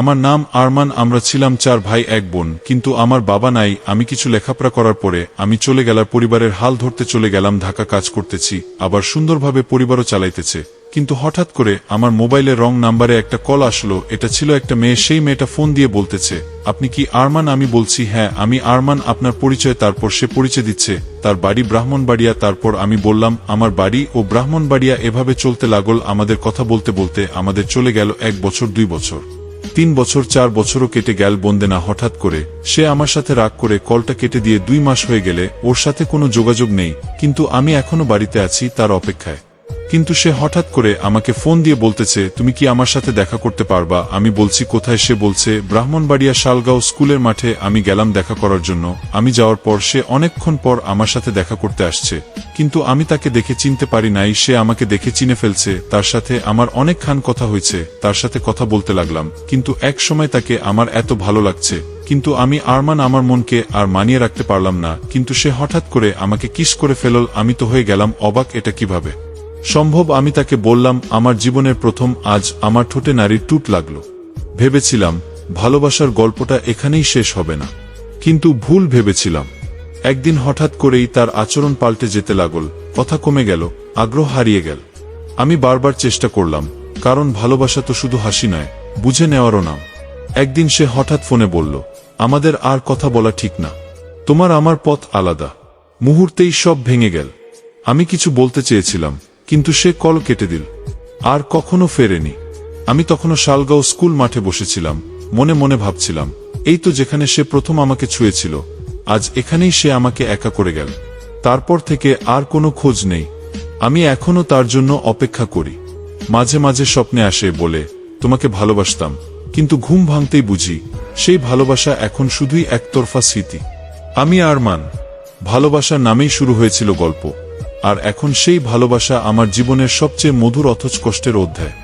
আমার নাম আরমান, আমরা ছিলাম চার ভাই, এক বোন। কিন্তু আমার বাবা নাই, আমি কিছু লেখাপড়া করার পরে আমি চলে গেলাম পরিবারের হাল ধরতে চলে গেলাম, ঢাকা কাজ করতেছি, আবার সুন্দরভাবে পরিবারও চালাইতেছে। কিন্তু হঠাৎ করে আমার মোবাইলের রং নাম্বারে একটা কল আসলো, এটা ছিল একটা মেয়ে, সেই মেয়েটা ফোন দিয়ে বলতেছে, আপনি কি আরমান? আমি বলছি হ্যাঁ আমি আরমান, আপনার পরিচয়, তারপর সে পরিচয় দিচ্ছে, তার বাড়ি ব্রাহ্মণবাড়িয়া, তারপর আমি বললাম, আমার বাড়ি ও ব্রাহ্মণবাড়িয়া এভাবে চলতে লাগল, আমাদের কথা বলতে বলতে আমাদের চলে গেল এক বছর, দুই বছর। তিন বছর চার বছরও কেটে গেল বন্দেনা হঠাৎ করে। সে আমার সাথে রাগ করে কলটা কেটে দিয়ে দুই মাস হয়ে গেলে ওর সাথে কোনো যোগাযোগ নেই, কিন্তু আমি এখনও বাড়িতে আছি তার অপেক্ষায়। কিন্তু সে হঠাৎ করে আমাকে ফোন দিয়ে বলতেছে, তুমি কি আমার সাথে দেখা করতে পারবা? আমি বলছি, কোথায়? সে বলছে, ব্রাহ্মণবাড়িয়া শালগাঁও স্কুলের মাঠে আমি গেলাম দেখা করার জন্য। আমি যাওয়ার পর সে অনেকক্ষণ পর আমার সাথে দেখা করতে আসছে। কিন্তু আমি তাকে দেখে চিনতে পারি নাই, সে আমাকে দেখে চিনে ফেলছে। তার সাথে আমার অনেক খান কথা হয়েছে, তার সাথে কথা বলতে লাগলাম। কিন্তু এক সময় তাকে আমার এত ভালো লাগছে। কিন্তু আমি আরমান আমার মনকে আর মানিয়ে রাখতে পারলাম না। কিন্তু সে হঠাৎ করে আমাকে কিস করে ফেলল, আমি তো হয়ে গেলাম অবাক, এটা কীভাবে? সম্ভব আমি তাকে বললাম, আমার জীবনের প্রথম আজ আমার ঠোঁটে নারীর টুট লাগল। ভেবেছিলাম, ভালোবাসার গল্পটা এখানেই শেষ হবে না। কিন্তু ভুল ভেবেছিলাম। একদিন হঠাৎ করেই তার আচরণ পাল্টে যেতে লাগল, কথা কমে গেল, আগ্রহ হারিয়ে গেল। আমি বারবার চেষ্টা করলাম, কারণ ভালোবাসা তো শুধু হাসি নয়, বুঝে নেওয়ারও নাম। একদিন সে হঠাৎ ফোনে বলল, আমাদের আর কথা বলা ঠিক না। তোমার আমার পথ আলাদা। মুহূর্তেই সব ভেঙে গেল। আমি কিছু বলতে চেয়েছিলাম কিন্তু সে কল কেটে দিল। আর কখনো ফেরেনি। আমি তখনও শালগাঁও স্কুল মাঠে বসেছিলাম, মনে মনে ভাবছিলাম, এই তো যেখানে সে প্রথম আমাকে ছুঁয়েছিল, আজ এখানেই সে আমাকে একা করে গেল। তারপর থেকে আর কোনো খোঁজ নেই। আমি এখনও তার জন্য অপেক্ষা করি। মাঝে মাঝে স্বপ্নে আসে, বলে, তোমাকে ভালোবাসতাম, কিন্তু ঘুম ভাঙতেই বুঝি, সেই ভালোবাসা এখন শুধুই একতরফা স্মৃতি। আমি আরমান ভালোবাসা নামেই শুরু হয়েছিল গল্প। আর এখন সেই ভালোবাসা আমার জীবনের সবচেয়ে মধুর অথচ কষ্টের অধ্যায়।